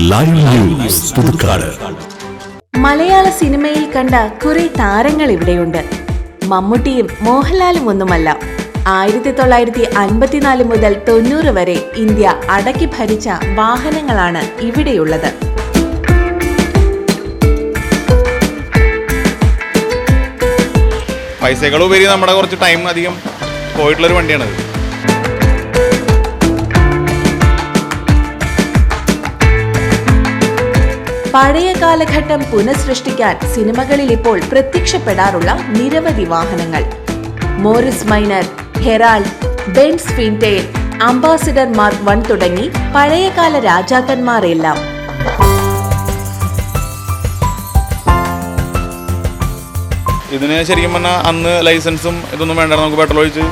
Live news Puthukkad മലയാള സിനിമയിൽ കണ്ട കുറെ താരങ്ങൾ ഇവിടെയുണ്ട്. മമ്മൂട്ടിയും മോഹൻലാലും ഒന്നുമല്ല. ആയിരത്തി തൊള്ളായിരത്തി അൻപത്തിനാല് മുതൽ തൊണ്ണൂറ് വരെ ഇന്ത്യ അടക്കി ഭരിച്ച വാഹനങ്ങളാണ് ഇവിടെയുള്ളത്. പൈസകൾ ഉപരി നമ്മുടെ കുറച്ച് ടൈം അധികം പോയിട്ടുള്ളൊരു വണ്ടിയാണത്. പഴയ കാലഘട്ടം പുനഃസൃഷ്ടിക്കാൻ സിനിമകളിൽ ഇപ്പോൾ പ്രത്യക്ഷപ്പെടാറുള്ള നിരവധി വാഹനങ്ങൾ. Morris Minor Herald Benz fintail Ambassador Mark one തുടങ്ങി പഴയകാല രാജാക്കന്മാരെല്ലാം. ഇതിന് ശരിക്കും പറഞ്ഞാൽ അന്ന് ലൈസൻസും ഇതൊന്നും വേണ്ട നമുക്ക് പെട്രോൾ ഒഴിച്ച്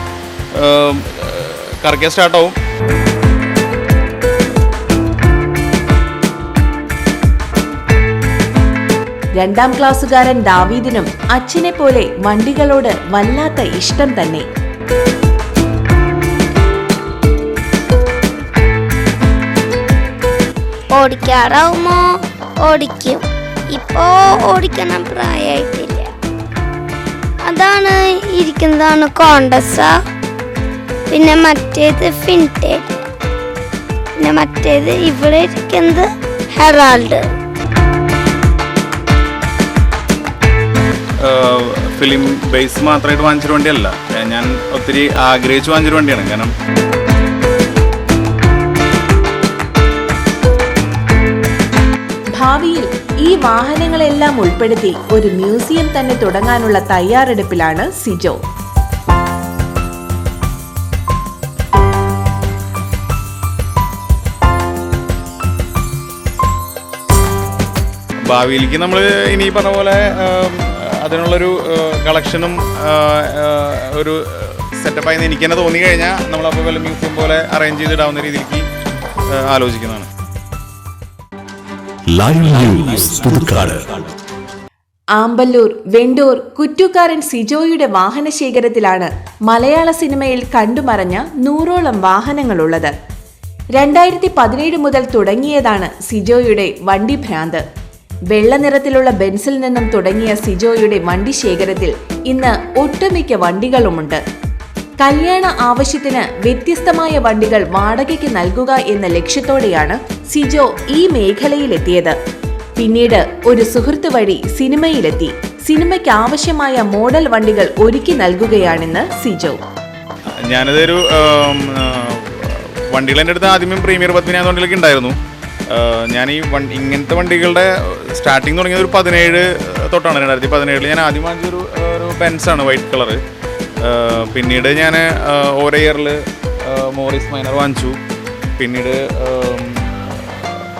കറക്കിയ സ്റ്റാർട്ടാവും രണ്ടാം ക്ലാസ്സുകാരൻ ദാവീദിനും അച്ഛനെ പോലെ വണ്ടികളോട് വല്ലാത്ത ഇഷ്ടം തന്നെ. ഓടിക്കാറാവുമോ? ഓടിക്കും. ഇപ്പോ ഓടിക്കണം പ്രായമായിട്ടില്ല. അതാണ് ഇരിക്കുന്നതാണ് കോണ്ടസ. പിന്നെ മറ്റേത് ഫിന്റേഡ് പിന്നെ മറ്റേത് ഇവിടെ ഇരിക്കുന്നത് ഹെറാൾഡ്. ഫിലിം ബേസ് മാത്രമായിട്ട് വാങ്ങിച്ചൊരു വണ്ടിയല്ല. ഞാൻ ഒത്തിരി ആഗ്രഹിച്ച് വാങ്ങിച്ചൊരു വണ്ടിയാണ്. കാരണം ഭാവിയിൽ ഈ വാഹനങ്ങളെല്ലാം ഉൾപ്പെടുത്തി ഒരു മ്യൂസിയം തന്നെ തുടങ്ങാനുള്ള തയ്യാറെടുപ്പിലാണ് സിജോ. ഭാവിയിലേക്ക് നമ്മൾ ഇനി പറഞ്ഞ പോലെ അതിനുള്ളൊരു കളക്ഷനും ഒരു സെറ്റപ്പായി എനിക്ക് തന്നെ തോന്നി കഴിഞ്ഞാൽ നമ്മളപ്പോൾ വല്ല മ്യൂസിയം പോലെ അറേഞ്ച് ചെയ്തിടാവുന്ന രീതിയിലേക്ക് ആലോചിക്കുന്നതാണ്. Live news Puthukkad. Amballur Vendoor Kuttookkaran സിജോയുടെ വാഹനശേഖരത്തിലാണ് മലയാള സിനിമയിൽ കണ്ടുമറഞ്ഞ നൂറോളം വാഹനങ്ങളുള്ളത്. രണ്ടായിരത്തി പതിനേഴ് മുതൽ തുടങ്ങിയതാണ് സിജോയുടെ വണ്ടി ഭ്രാന്ത്. വെള്ള നിറത്തിലുള്ള ബെൻസിൽ നിന്നും തുടങ്ങിയ സിജോയുടെ വണ്ടി ശേഖരത്തിൽ ഇന്ന് ഒട്ടുമിക്ക വണ്ടികളുമുണ്ട്. കല്യാണ ആവശ്യത്തിന് വ്യത്യസ്തമായ വണ്ടികൾ വാടകയ്ക്ക് നൽകുക എന്ന ലക്ഷ്യത്തോടെയാണ് സിജോ ഈ മേഖലയിലെത്തിയത്. പിന്നീട് ഒരു സുഹൃത്ത് വഴി സിനിമയിലെത്തി. സിനിമയ്ക്ക് ആവശ്യമായ മോഡൽ വണ്ടികൾ ഒരുക്കി നൽകുകയാണെന്ന് സിജോ. ഞാനതൊരു വണ്ടികൾ എന്റെ അടുത്ത് ആദ്യമേ പ്രീമിയർ പത്മിനാഥ് ഉണ്ടായിരുന്നു. ഞാൻ ഈ വണ്ടി ഇങ്ങനത്തെ വണ്ടികളുടെ സ്റ്റാർട്ടിങ് തുടങ്ങിയത് ഒരു പതിനേഴ് തൊട്ടാണ് രണ്ടായിരത്തി പതിനേഴിൽ ഞാൻ ആദ്യം വാങ്ങിച്ചൊരു ഒരു ബെൻസാണ് വൈറ്റ് കളർ പിന്നീട് ഞാൻ ഓരോ ഇയറിൽ മോറിസ് മൈനർ വാങ്ങിച്ചു. പിന്നീട്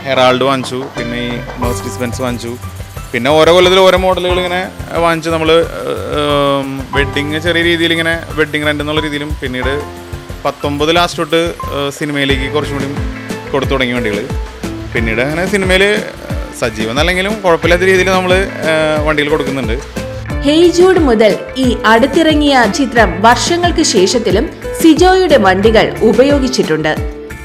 ഹെറാൾഡ് വാങ്ങിച്ചു. പിന്നെ ഈ മേഴ്സിഡീസ് ബെൻസ് വാങ്ങിച്ചു. പിന്നെ ഓരോ കൊല്ലത്തിൽ ഓരോ മോഡലുകൾ ഇങ്ങനെ വാങ്ങിച്ച് നമ്മൾ വെഡ്ഡിങ് ചെറിയ രീതിയിൽ ഇങ്ങനെ വെഡ്ഡിങ് റെന്റ് എന്നുള്ള രീതിയിലും പിന്നീട് പത്തൊമ്പത് ലാസ്റ്റ് തൊട്ട് സിനിമയിലേക്ക് കുറച്ചും കൂടി കൊടുത്തു തുടങ്ങിയ വണ്ടികൾ പിന്നീട് അങ്ങനെ സിനിമയിൽ സജീവം അല്ലെങ്കിലും കുഴപ്പമില്ലാത്ത രീതിയിൽ നമ്മൾ വണ്ടിയിൽ കൊടുക്കുന്നുണ്ട്. ഹേയ് ജൂഡ് മുതൽ ഈ അടുത്തിറങ്ങിയ ചിത്രം വർഷങ്ങൾക്ക് ശേഷത്തിലും സിജോയുടെ വണ്ടികൾ ഉപയോഗിച്ചിട്ടുണ്ട്.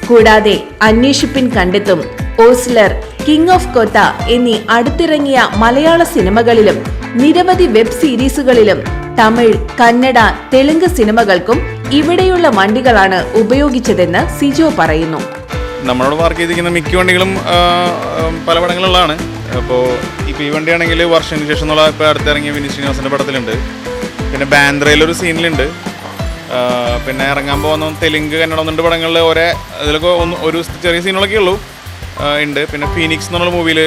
കൂടാതെ അന്വേഷിപ്പിൻ കണ്ടെത്തും ഓസ്ലർ കിങ് ഓഫ് കൊത്ത എന്നീ അടുത്തിറങ്ങിയ മലയാള സിനിമകളിലും നിരവധി വെബ് സീരീസുകളിലും തമിഴ് കന്നഡ തെലുങ്ക് സിനിമകൾക്കും ഇവിടെയുള്ള വണ്ടികളാണ് ഉപയോഗിച്ചതെന്ന് സിജോ പറയുന്നു. നമ്മളോട് പാർക്ക് ചെയ്തിരിക്കുന്ന മിക്ക വണ്ടികളും പല പടങ്ങളുള്ളതാണ്. അപ്പോൾ ഇപ്പോൾ ഈ വണ്ടിയാണെങ്കിൽ വർഷത്തിന് ശേഷം എന്നുള്ള ഇപ്പോൾ അടുത്തിറങ്ങിയ വിനീത് ശ്രീനിവാസന്റെ പടത്തിലുണ്ട്. പിന്നെ ബാന്ദ്രയിലൊരു സീനിലുണ്ട് പിന്നെ ഇറങ്ങാൻ പോകുന്ന തെലുങ്ക് കന്നഡ ഒന്നുണ്ട് പടങ്ങളിൽ ഒരേ അതിലൊക്കെ ഒന്ന് ഒരു ചെറിയ സീനുകളൊക്കെ ഉള്ളൂ. ഉണ്ട്. പിന്നെ ഫീനിക്സ് എന്നുള്ള മൂവിയിൽ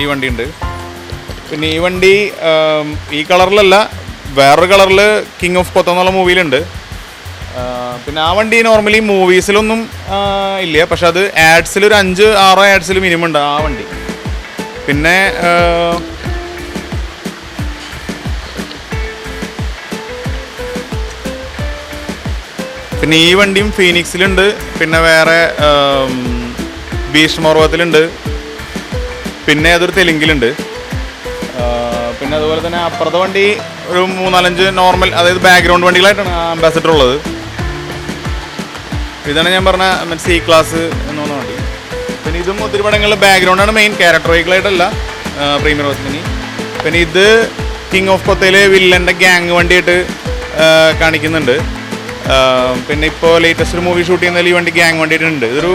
ഈ വണ്ടി ഉണ്ട് പിന്നെ ഈ വണ്ടി ഈ കളറിലല്ല വേറൊരു കളറിൽ കിങ് ഓഫ് കൊത്ത എന്നുള്ള മൂവിയിലുണ്ട് പിന്നെ ആ വണ്ടി നോർമലി മൂവീസിലൊന്നും ഇല്ല. പക്ഷെ അത് ആഡ്സിൽ ഒരു അഞ്ച് ആറോ ആഡ്സിൽ മിനിമം ഉണ്ട് ആ വണ്ടി. പിന്നെ പിന്നെ ഈ വണ്ടിയും ഫീനിക്സിലുണ്ട്. പിന്നെ വേറെ ഭീഷ്മർവത്തിലുണ്ട് പിന്നെ അതൊരു തെലുങ്കിലുണ്ട്. പിന്നെ അതുപോലെ തന്നെ അപ്പുറത്തെ വണ്ടി ഒരു മൂന്നാലഞ്ച് നോർമൽ അതായത് ബാക്ക്ഗ്രൗണ്ട് വണ്ടികളായിട്ടാണ് അംബാസഡർ ഉള്ളത്. ഇതാണ് ഞാൻ പറഞ്ഞ സി ക്ലാസ് എന്ന് പറഞ്ഞ വണ്ടി. പിന്നെ ഇതും ഒത്തിരി പടങ്ങളിലെ ബാക്ക്ഗ്രൗണ്ടാണ് മെയിൻ ക്യാരക്ടർ വെഹിക്കിളായിട്ടല്ല പ്രീമിയർ ഹോസ്മിനി പിന്നെ ഇത് കിങ് ഓഫ് കൊത്തയിലെ വില്ലന്റെ ഗ്യാങ് വണ്ടിയായിട്ട് കാണിക്കുന്നുണ്ട്. പിന്നെ ഇപ്പോൾ ലേറ്റസ്റ്റ് മൂവി ഷൂട്ട് ചെയ്യുന്നതിൽ ഈ വണ്ടി ഗ്യാങ് വണ്ടിയായിട്ടുണ്ട്. ഇതൊരു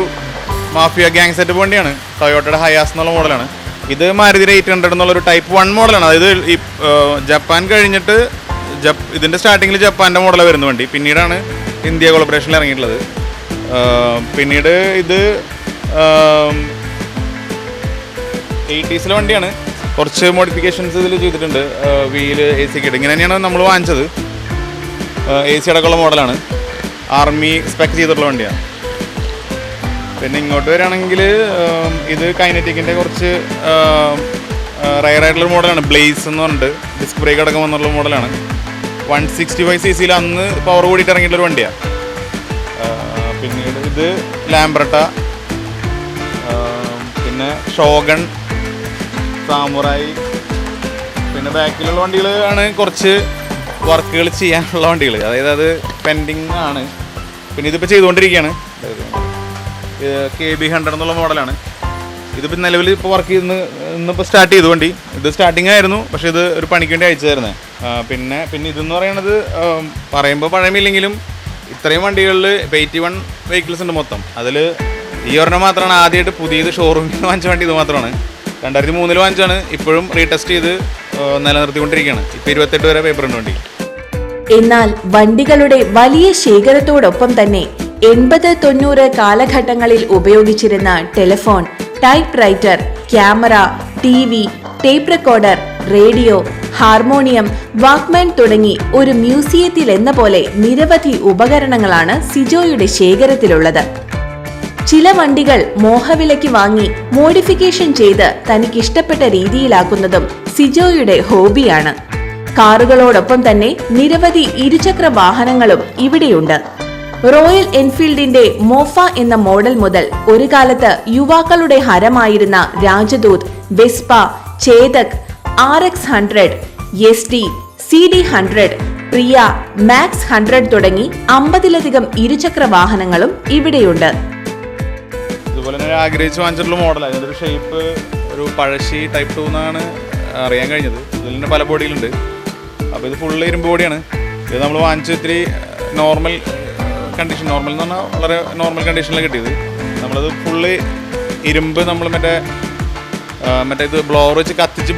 മാഫിയ ഗ്യാങ് സെറ്റപ്പ് വണ്ടിയാണ്. ടൊയോട്ടയുടെ ഹയാസ് എന്നുള്ള മോഡലാണ് ഇത് മാരുതി എയ്റ്റ് ഹൺഡ്രഡ് എന്നുള്ളൊരു ടൈപ്പ് വൺ മോഡലാണ് അതായത് ഈ ജപ്പാൻ കഴിഞ്ഞിട്ട് ജപ്പ് ഇതിന്റെ സ്റ്റാർട്ടിങ്ങിൽ ജപ്പാന്റെ മോഡലാണ് വരുന്ന വണ്ടി. പിന്നീടാണ് ഇന്ത്യ കോളബറേഷനിൽ ഇറങ്ങിയിട്ടുള്ളത്. പിന്നീട് ഇത് എയ്റ്റീസിലെ വണ്ടിയാണ്. കുറച്ച് മോഡിഫിക്കേഷൻസ് ഇതിൽ ചെയ്തിട്ടുണ്ട്. വീൽ എ സി കിട്ടും ഇങ്ങനെ തന്നെയാണ് നമ്മൾ വാങ്ങിച്ചത്. എ സി അടക്കമുള്ള മോഡലാണ്. ആർമി സ്പെക്ക് ചെയ്തിട്ടുള്ള വണ്ടിയാണ്. പിന്നെ ഇങ്ങോട്ട് വരികയാണെങ്കിൽ ഇത് കൈനറ്റിക്കിന്റെ കുറച്ച് റയർ ആയിട്ടുള്ള മോഡലാണ്. ബ്ലേസ് എന്ന് പറഞ്ഞിട്ട് ഡിസ്ക് ബ്രേക്ക് അടക്കം വന്നുള്ള മോഡലാണ്. വൺ സിക്സ്റ്റി ഫൈവ് സി സിയിൽ അന്ന് പവർ കൂടിയിട്ട് ഇറങ്ങിയിട്ടുള്ളൊരു വണ്ടിയാണ്. പിന്നീട് ഇത് ലാംബ്രട്ട പിന്നെ ഷോഗൺ സാമുറായി പിന്നെ ബാക്കിലുള്ള വണ്ടികൾ ആണ് കുറച്ച് വർക്കുകൾ ചെയ്യാനുള്ള വണ്ടികൾ. അതായത് അത് പെൻഡിങ് ആണ്. പിന്നെ ഇതിപ്പോൾ ചെയ്തുകൊണ്ടിരിക്കുകയാണ്. കെ ബി ഹൺഡ്രഡ് എന്നുള്ള മോഡലാണ്. ഇതിപ്പോൾ നിലവിൽ ഇപ്പോൾ വർക്ക് ചെയ്ത് ഇന്നിപ്പോൾ സ്റ്റാർട്ട് ചെയ്തു വണ്ടി. ഇത് സ്റ്റാർട്ടിങ് ആയിരുന്നു പക്ഷേ ഇത് ഒരു പണിക്ക് വേണ്ടി അയച്ചു തരുന്നത് പിന്നെ പിന്നെ ഇതെന്ന് പറയുന്നത് പറയുമ്പോൾ പഴമില്ലെങ്കിലും ഇത്രയും വണ്ടികളിൽ ഇപ്പോൾ എയ്റ്റി വൺ വെഹിക്കിൾസ് ഉണ്ട് മൊത്തം. അതിൽ ഈ ഒരെണ്ണം മാത്രമാണ് ആദ്യമായിട്ട് പുതിയത് ഷോറൂമിൽ വാങ്ങിച്ച വണ്ടി ഇത് മാത്രമാണ്. രണ്ടായിരത്തി മൂന്നിൽ വാങ്ങിച്ചാണ് ഇപ്പോഴും റീടെസ്റ്റ് ചെയ്ത് നിലനിർത്തിക്കൊണ്ടിരിക്കുകയാണ്. ഇപ്പോൾ ഇരുപത്തെട്ട് വരെ പേപ്പർ ഉണ്ട് വണ്ടി. എന്നാൽ വണ്ടികളുടെ വലിയ ശേഖരത്തോടൊപ്പം തന്നെ എൺപത് തൊണ്ണൂറ് കാലഘട്ടങ്ങളിൽ ഉപയോഗിച്ചിരുന്ന telephone typewriter camera T V tape recorder radio harmonium Walkman തുടങ്ങി ഒരു മ്യൂസിയത്തിൽ എന്ന പോലെ നിരവധി ഉപകരണങ്ങളാണ് സിജോയുടെ ശേഖരത്തിലുള്ളത്. ചില വണ്ടികൾ മോഹവിലയ്ക്ക് വാങ്ങി മോഡിഫിക്കേഷൻ ചെയ്ത് തനിക്ക് ഇഷ്ടപ്പെട്ട രീതിയിലാക്കുന്നതും സിജോയുടെ ഹോബിയാണ്. കാറുകളോടൊപ്പം തന്നെ നിരവധി ഇരുചക്ര വാഹനങ്ങളും ഇവിടെയുണ്ട്. റോയൽ എൻഫീൽഡിന്റെ മോഫ എന്ന മോഡൽ മുതൽ ഒരു കാലത്ത് യുവാക്കളുടെ ഹരമായിരുന്ന Rajdoot Vespa Chetak R X hundred S D C D hundred Priya Max hundred തുടങ്ങി അമ്പതിലധികം ഇരുചക്ര വാഹനങ്ങളും ഇവിടെയുണ്ട്. ഇതുപോലെ തന്നെ ആഗ്രഹിച്ച് മോഡലാണ് ഇതിന്റെ ഷേപ്പ് ഒരു പഴശ്ശി ടൈപ്പ് ടു എന്നാണ് അറിയാൻ കഴിഞ്ഞത്. ഇതിൽ പല ബോഡിയിലുണ്ട് അപ്പോൾ ഇത് ഫുള്ള് ഇരുമ്പ് ബോഡിയാണ് ഇത് നമ്മൾ വാങ്ങിച്ച നോർമൽ കണ്ടീഷൻ നോർമൽ എന്ന് പറഞ്ഞാൽ വളരെ നോർമൽ കണ്ടീഷനിലാണ് കിട്ടിയത്. നമ്മളത് ഫുള്ള് ഇരുമ്പ് നമ്മൾ മറ്റേ മറ്റേ ഇത് ബ്ലോർ വെച്ച് കത്തിച്ച്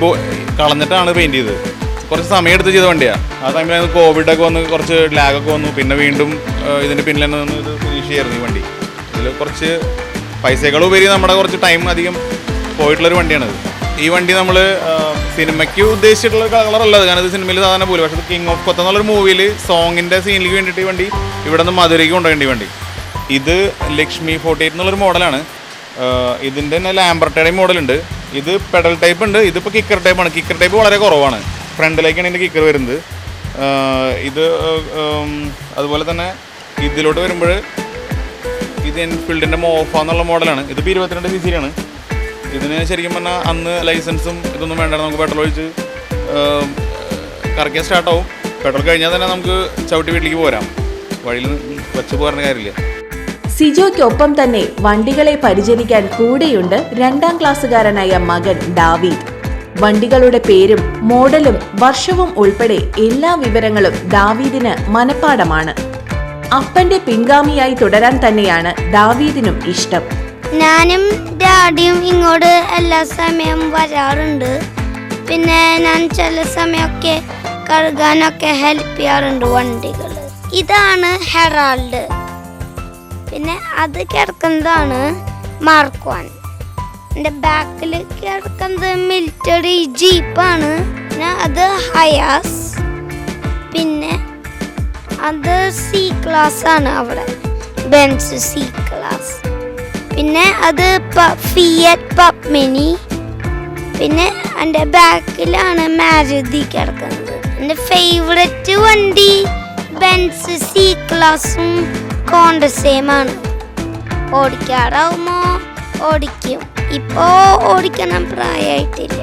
കളഞ്ഞിട്ടാണ് പെയിന്റ് ചെയ്തത്. കുറച്ച് സമയം എടുത്ത് ചെയ്ത വണ്ടിയാണ് ആ ടൈമിൽ കോവിഡൊക്കെ വന്ന് കുറച്ച് ലാഗൊക്കെ വന്നു. പിന്നെ വീണ്ടും ഇതിന്റെ പിന്നിൽ തന്നെ നിന്ന് ഇത് ഫിനിഷ് ചെയ്യായിരുന്നു ഈ വണ്ടി. ഇതിൽ കുറച്ച് പൈസകളും ഉപരി നമ്മുടെ കുറച്ച് ടൈം അധികം പോയിട്ടുള്ളൊരു വണ്ടിയാണിത് ഈ വണ്ടി നമ്മൾ സിനിമയ്ക്ക് ഉദ്ദേശിച്ചിട്ടുള്ള കളറല്ല അത്. കാരണം ഇത് സിനിമയിൽ സാധാരണ പോലും. പക്ഷേ കിങ് ഓഫ് കൊത്ത എന്നുള്ളൊരു മൂവിയിൽ സോങ്ങിന്റെ സീനിലേക്ക് വേണ്ടിയിട്ട് ഈ വണ്ടി ഇവിടെ നിന്ന് മധുരയ്ക്ക് കൊണ്ടുപോകേണ്ടി വണ്ടി. ഇത് ലക്ഷ്മി ഫോർട്ടി എയ്റ്റ് എന്നുള്ളൊരു മോഡലാണ് ഇതിന്റെ തന്നെ ലാംബർട്ടയുടെ മോഡലുണ്ട് ഇത് പെഡൽ ടൈപ്പ് ഉണ്ട്. ഇതിപ്പോൾ കിക്കർ ടൈപ്പാണ് കിക്കർ ടൈപ്പ് വളരെ കുറവാണ്. ഫ്രണ്ടിലേക്കാണ് ഇതിന്റെ കിക്കർ വരുന്നത്. ഇത് അതുപോലെ തന്നെ ഇതിലോട്ട് വരുമ്പോൾ ഇത് എൻഫീൽഡിന്റെ മോഫ എന്നുള്ള മോഡലാണ്. ഇതിപ്പോൾ ഇരുപത്തിരണ്ട് സി സിയിലാണ് ഇതിന് ശരിക്കും പറഞ്ഞാൽ അന്ന് ലൈസൻസും ഇതൊന്നും വേണ്ട നമുക്ക് പെട്രോൾ ഒഴിച്ച് കറക്കിയാൽ സ്റ്റാർട്ടാവും പെട്രോൾ കഴിഞ്ഞാൽ തന്നെ നമുക്ക് ചവിട്ടി വീട്ടിലേക്ക് പോരാം. വഴിയിൽ വെച്ച് പോരുന്ന കാര്യമില്ല. സിജോയ്ക്കൊപ്പം തന്നെ വണ്ടികളെ പരിചരിക്കാൻ കൂടെയുണ്ട് രണ്ടാം ക്ലാസ്സുകാരനായ മകൻ ഡാവീദ്. വണ്ടികളുടെ പേരും മോഡലും വർഷവും ഉൾപ്പെടെ എല്ലാ വിവരങ്ങളും ദാവീദിന് മനപ്പാടമാണ്. അപ്പന്റെ പിൻഗാമിയായി തുടരാൻ തന്നെയാണ് ദാവീദിനും ഇഷ്ടം. ഞാനും ഡാഡിയും ഇങ്ങോട്ട് എല്ലാ സമയം വരാറുണ്ട്. പിന്നെ ഞാൻ ചില സമയമൊക്കെ കഴുകാനൊക്കെ ഹെൽപ്പ് ചെയ്യാറുണ്ട് വണ്ടികൾ. ഇതാണ് ഹെറാൾഡ്. പിന്നെ അത് കിടക്കുന്നതാണ് മാർക്വാൻ എന്റെ ബാക്കിൽ കിടക്കുന്നത് മിലിറ്ററി ജീപ്പാണ് പിന്നെ അത് ഹയാസ് പിന്നെ അത് സി ക്ലാസ് ആണ് അവിടെ. ബെൻസ് സി ക്ലാസ് പിന്നെ അത് ഫിയറ്റ് പപ്പ് മിനി പിന്നെ എന്റെ ബാക്കിലാണ് മാരുതി കിടക്കുന്നത്. എന്റെ ഫേവററ്റ് വണ്ടി ബെൻസ് സി ക്ലാസും കോണ്ടസേമാണ് ഓടിക്കാറാവുമോ? ഓടിക്കും. ഇപ്പോ ഓടിക്കണം പ്രായമായിട്ടില്ല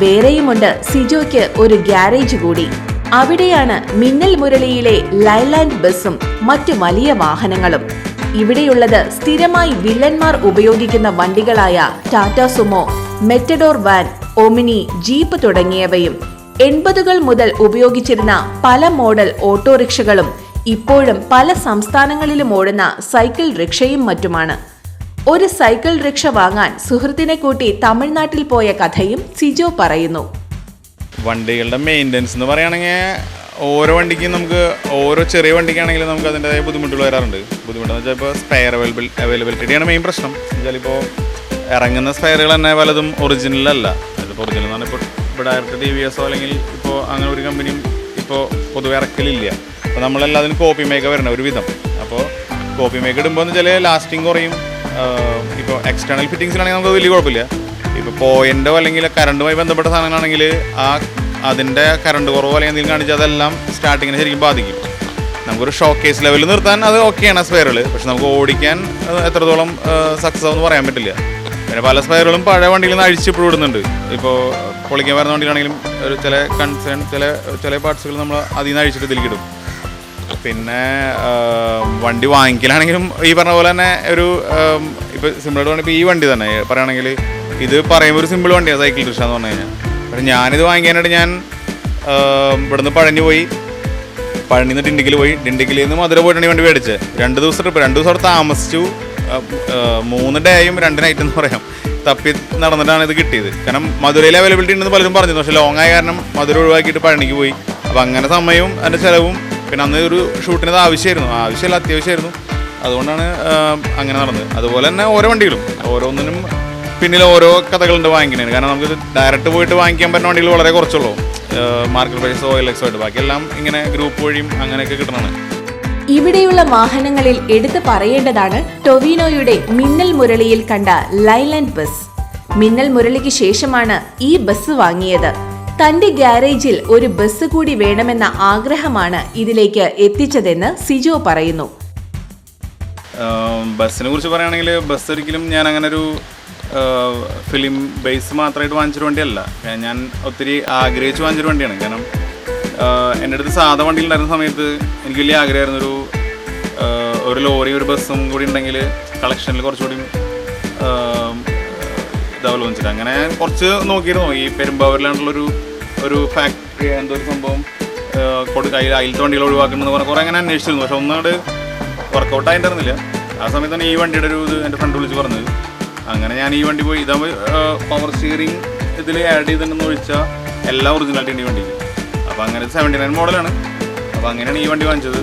വേറെയുമുണ്ട് സിജോയ്ക്ക് ഒരു ഗ്യാരേജ് കൂടി. അവിടെയാണ് മിന്നൽ മുരളിയിലെ ലൈലാൻഡ് ബസ്സും മറ്റു വലിയ വാഹനങ്ങളും. ഇവിടെയുള്ളത് സ്ഥിരമായി വില്ലന്മാർ ഉപയോഗിക്കുന്ന വണ്ടികളായ Tata Sumo Matador van Omni jeep തുടങ്ങിയവയും എൺപതുകൾ മുതൽ ഉപയോഗിച്ചിരുന്ന പല മോഡൽ ഓട്ടോറിക്ഷകളും ഇപ്പോഴും പല സംസ്ഥാനങ്ങളിലും ഓടുന്ന സൈക്കിൾ റിക്ഷയും മറ്റുമാണ്. ഒരു സൈക്കിൾ റിക്ഷ വാങ്ങാൻ സുഹൃത്തിനെ കൂട്ടി തമിഴ്നാട്ടിൽ പോയ കഥയും സിജോ പറയുന്നു. വണ്ടികളുടെ മെയിന്റനൻസ് എന്ന് പറയുകയാണെങ്കിൽ ഓരോ വണ്ടിക്കും നമുക്ക് ഓരോ ചെറിയ വണ്ടിക്കാണെങ്കിലും നമുക്ക് അതിന്റെതായ ബുദ്ധിമുട്ടുകൾ വരാറുണ്ട്. ബുദ്ധിമുട്ടെന്ന് വെച്ചാൽ ഇപ്പോൾ സ്പെയർ അവൈലബിൾ അവൈലബിലിറ്റിയാണ് മെയിൻ പ്രശ്നം. വെച്ചാൽ ഇപ്പോൾ ഇറങ്ങുന്ന സ്പെയറുകൾ തന്നെ പലതും ഒറിജിനലല്ല അതിപ്പോൾ ഒറിജിനൽ എന്ന് പറഞ്ഞാൽ ഇപ്പോൾ ഇപ്പോൾ ഡയറക്റ്റ് ടി വി എസോ അല്ലെങ്കിൽ ഇപ്പോൾ അങ്ങനെ ഒരു കമ്പനിയും ഇപ്പോൾ പൊതുവെ ഇറക്കലില്ല. അപ്പോൾ നമ്മളെല്ലാം അതിന് കോപ്പി മേക്ക് വരണം ഒരു വിധം. അപ്പോൾ കോപ്പി മേക്ക് ഇടുമ്പോൾ എന്ന് വെച്ചാൽ ലാസ്റ്റിംഗ് കുറയും. ഇപ്പോൾ എക്സ്റ്റേണൽ ഫിറ്റിങ്സിലാണെങ്കിൽ നമുക്ക് വലിയ കുഴപ്പമില്ല. ഇപ്പോൾ പോയിന്റോ അല്ലെങ്കിൽ കറണ്ടുമായി ബന്ധപ്പെട്ട സാധനങ്ങളാണെങ്കിൽ ആ അതിന്റെ കറണ്ട് കുറവോ അല്ലെങ്കിൽ എന്തെങ്കിലും കാണിച്ചാൽ അതെല്ലാം സ്റ്റാർട്ടിങ്ങിനെ ശരിക്കും ബാധിക്കും. നമുക്കൊരു ഷോക്കേസ് ലെവലിൽ നിർത്താൻ അത് ഓക്കെയാണ് സ്പെയറുകൾ പക്ഷെ നമുക്ക് ഓടിക്കാൻ എത്രത്തോളം സക്സസ് ആവുമെന്ന് പറയാൻ പറ്റില്ല. പിന്നെ പല സ്പെയറുകളും പഴയ വണ്ടിയിൽ നിന്ന് അഴിച്ച് ഇപ്പോൾ വിടുന്നുണ്ട് ഇപ്പോൾ പൊളിക്കാൻ വരുന്ന വണ്ടിയിലാണെങ്കിലും ഒരു ചില കൺസേൺ ചില ചില പാർട്സുകൾ നമ്മൾ അതിൽ നിന്ന് അഴിച്ചിട്ട് ഇതിലേക്ക് ഇടും. പിന്നെ വണ്ടി വാങ്ങിക്കലാണെങ്കിലും ഈ പറഞ്ഞ പോലെ തന്നെ ഒരു ഇപ്പോൾ സിമ്പിളായിട്ട് ഇപ്പോൾ ഈ വണ്ടി തന്നെ. പറയുകയാണെങ്കിൽ ഇത് പറയുമ്പോൾ ഒരു സിമ്പിൾ വണ്ടിയാണ് സൈക്കിൾ റിക്ഷ എന്ന് പറഞ്ഞു കഴിഞ്ഞാൽ. പക്ഷെ ഞാനിത് വാങ്ങിക്കാനായിട്ട് ഞാൻ ഇവിടുന്ന് പഴഞ്ഞു പോയി. പഴനിയിൽ നിന്ന് ഡിണ്ടിക്കൽ പോയി. ഡിണ്ടിക്കലിൽ നിന്ന് മധുര പോയിട്ടാണ് വണ്ടി മേടിച്ചത് രണ്ട് ദിവസം ട്രിപ്പ് രണ്ട് ദിവസം അവിടെ താമസിച്ചു. മൂന്ന് ഡേയും രണ്ട് നൈറ്റ് എന്ന് പറയാം. തപ്പി നടന്നിട്ടാണ് ഇത് കിട്ടിയത്. കാരണം മധുരയിൽ അവൈലബിലിറ്റി ഉണ്ടെന്ന് പലരും പറഞ്ഞിരുന്നു. പക്ഷേ ലോങ് ആയ കാരണം മധുര ഒഴിവാക്കിയിട്ട് പഴനിക്ക് പോയി. അപ്പോൾ അങ്ങനെ സമയവും അതിന്റെ ചിലവും പിന്നെ അന്ന് ഒരു ഷൂട്ടിന് അത് ആവശ്യമായിരുന്നു. ആവശ്യമല്ല അത്യാവശ്യമായിരുന്നു. അതുകൊണ്ടാണ് അങ്ങനെ നടന്നത്. അതുപോലെ തന്നെ ഓരോ വണ്ടികളും. ഓരോന്നിനും പിന്നിൽ ഓരോ കഥകളുണ്ട് വാങ്ങിക്കുന്നതിന് കാരണം നമുക്ക് ഡയറക്റ്റ് പോയിട്ട് വാങ്ങിക്കാൻ പറ്റുന്ന വണ്ടികൾ വളരെ കുറച്ചുള്ളൂ. മാർക്കറ്റ് പ്രൈസോ എക്സോ ആയിട്ട്. ബാക്കിയെല്ലാം ഇങ്ങനെ ഗ്രൂപ്പ് വഴിയും അങ്ങനെയൊക്കെ കിട്ടണതാണ്. ഇവിടെയുള്ള വാഹനങ്ങളിൽ എടുത്തു പറയേണ്ടതാണ് ടൊവിനോയുടെ മിന്നൽ മുരളിയിൽ കണ്ട ലൈലൻഡ് ബസ്. മിന്നൽ മുരളിക്ക് ശേഷമാണ് ഈ ബസ് വാങ്ങിയത്. തന്റെ ഗ്യാരേജിൽ ഒരു ബസ് കൂടി വേണമെന്ന ആഗ്രഹമാണ് ഇതിലേക്ക് എത്തിച്ചതെന്ന് സിജോ പറയുന്നു. ബസ്സിനെ കുറിച്ച് പറയുകയാണെങ്കിൽ ബസ് ഒരിക്കലും ഞാൻ അങ്ങനെ ഒരു ഫിലിം ബേസ് മാത്രമായിട്ട് വാങ്ങിച്ചൊരു വണ്ടിയല്ല. ഞാൻ- ഒത്തിരി ആഗ്രഹിച്ച് വാങ്ങിച്ചൊരു വണ്ടിയാണ്. കാരണം എന്റെ അടുത്ത് സാധാ വണ്ടി ഉണ്ടായിരുന്ന സമയത്ത് എനിക്ക് വലിയ ആഗ്രഹമായിരുന്നു ഒരു ഒരു ലോറി ഒരു ബസ്സും കൂടി ഉണ്ടെങ്കിൽ കളക്ഷനിൽ കുറച്ചുകൂടി ഇതാവുമല്ലോ വെച്ചിട്ട് അങ്ങനെ കുറച്ച് നോക്കിയിരുന്നു ഈ പെരുമ്പാവൂരിലാണുള്ളൊരു ഒരു ഫാക്ടറി എന്തോ ഒരു സംഭവം ആഹ് കൊടു കയ്യിൽ അയിലത്തെ വണ്ടികൾ ഒഴിവാക്കണമെന്ന് പറഞ്ഞാൽ കുറേ അങ്ങനെ അന്വേഷിച്ചിരുന്നു. പക്ഷെ ഒന്നാട് വർക്കൗട്ട് ആയിട്ടുണ്ടായിരുന്നില്ല ആ സമയത്താണ് ഈ വണ്ടിയുടെ ഒരു ഇത് എന്റെ ഫ്രണ്ട് വിളിച്ച് പറഞ്ഞത്. അങ്ങനെ ഞാൻ ഈ വണ്ടി പോയി ഇതാ പവർ സ്റ്റിയറിംഗ് ഇതിൽ ആഡ് ചെയ്തിട്ടുണ്ടെന്ന് ഒഴിച്ചാൽ എല്ലാം ഒറിജിനാലിറ്റി ഈ വണ്ടിക്ക് അപ്പോൾ അങ്ങനെ സെവന്റി നയൻ മോഡലാണ് അപ്പോൾ അങ്ങനെയാണ് ഈ വണ്ടി വാങ്ങിച്ചത്.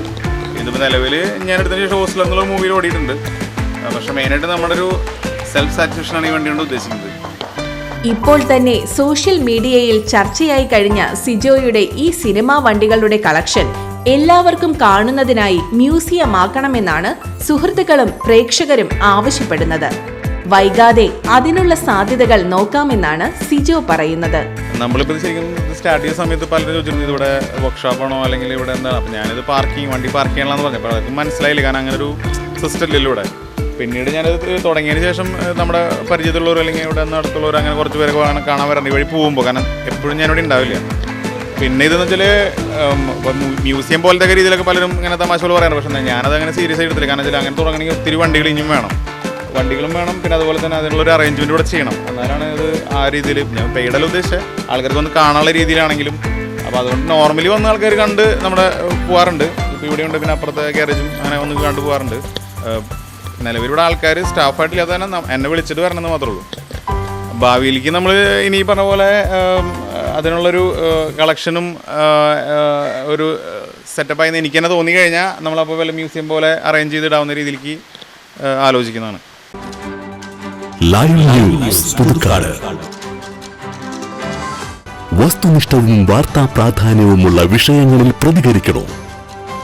ഇതിപ്പോൾ നിലവിൽ ഞാൻ എടുത്തതിന് ശേഷം ഹോസ്റ്റൽ മൂവിയിൽ ഓടിയിട്ടുണ്ട്. പക്ഷേ മെയിനായിട്ട് നമ്മുടെ ഒരു സെൽഫ് സാറ്റിസ്ഫാക്ഷനാണ് ഈ വണ്ടി കൊണ്ട് ഉദ്ദേശിക്കുന്നത്. ഇപ്പോൾ തന്നെ സോഷ്യൽ മീഡിയയിൽ ചർച്ചയായി കഴിഞ്ഞ സിജോയുടെ ഈ സിനിമാ വണ്ടികളുടെ കളക്ഷൻ എല്ലാവർക്കും കാണുന്നതിനായി മ്യൂസിയം ആക്കണമെന്നാണ് സുഹൃത്തുക്കളും പ്രേക്ഷകരും ആവശ്യപ്പെടുന്നത്. വൈകാതെ അതിനുള്ള സാധ്യതകൾ നോക്കാമെന്നാണ് സിജോ പറയുന്നത്. നമ്മളിപ്പോൾ ശരിക്കും സ്റ്റാർട്ട് ചെയ്ത സമയത്ത് പലരും ചോദിച്ചിരുന്നു ഇവിടെ വർക്ക്ഷോപ്പാണോ അല്ലെങ്കിൽ ഇവിടെ എന്താണ്? അപ്പം ഞാനിത് പാർക്കിംഗ് വണ്ടി പാർക്ക് ചെയ്യണമെന്ന് പറഞ്ഞു. അപ്പോൾ അവർക്ക് മനസ്സിലായില്ല. കാരണം അങ്ങനെ ഒരു സിസ്റ്റം ഇല്ലല്ലോ ഇവിടെ. പിന്നീട് ഞാനത് തുടങ്ങിയതിന് ശേഷം നമ്മുടെ പരിചയത്തിലുള്ളവർ അല്ലെങ്കിൽ ഇവിടെ നിന്ന് അടുത്തുള്ളവർ അങ്ങനെ കുറച്ച് പേരൊക്കെ കാണാൻ- വരാറുണ്ട് ഈ വഴി പോകുമ്പോൾ. കാരണം എപ്പോഴും ഞാനിവിടെ ഉണ്ടാവില്ല. പിന്നെ ഇതെന്ന് വെച്ചാൽ മ്യൂസിയം പോലത്തെ രീതിയിലൊക്കെ പലരും ഇങ്ങനെ തമാശകൾ പറയാറുണ്ട് പക്ഷേ ഞാനത് അങ്ങനെ സീരിയസ് ആയി എടുത്തില്ല. കാരണം വെച്ചാൽ അങ്ങനെ തുടങ്ങണമെങ്കിൽ ഒത്തിരി വണ്ടികൾ ഇനിയും വേണം. വണ്ടികളും വേണം പിന്നെ അതുപോലെ തന്നെ അതിനുള്ള ഒരു അറേഞ്ച്മെന്റ് കൂടെ ചെയ്യണം. എന്നാലാണ് ഇത് ആ രീതിയിൽ ഞാൻ പെയ്ഡൽ ഉദ്ദേശിച്ചത് ആൾക്കാർക്ക് ഒന്ന് കാണാനുള്ള രീതിയിലാണെങ്കിലും. അപ്പോൾ അതുകൊണ്ട് നോർമലി വന്ന ആൾക്കാർ കണ്ട് നമ്മുടെ പോകാറുണ്ട് ഇപ്പോൾ ഇവിടെ ഉണ്ട് പിന്നെ അപ്പുറത്തെ ഗ്യാരേജും അങ്ങനെ ഒന്ന് കണ്ടു പോകാറുണ്ട് നിലവിലൂടെ ആൾക്കാർ സ്റ്റാഫായിട്ടില്ലാതെ തന്നെ എന്നെ വിളിച്ചിട്ട് വരണമെന്ന് മാത്രമേ ഉള്ളൂ. ഭാവിയിലേക്ക് നമ്മൾ ഇനി പറഞ്ഞ പോലെ അതിനുള്ളൊരു കളക്ഷനും ഒരു സെറ്റപ്പായി എനിക്ക് തന്നെ തോന്നി കഴിഞ്ഞാൽ നമ്മളപ്പോൾ വല്ല മ്യൂസിയം പോലെ അറേഞ്ച് ചെയ്തിടാവുന്ന രീതിയിലേക്ക് ആലോചിക്കുന്നതാണ്. വസ്തുനിഷ്ഠവും വാർത്താ പ്രാധാന്യവുമുള്ള വിഷയങ്ങളിൽ പ്രതികരിക്കണോ?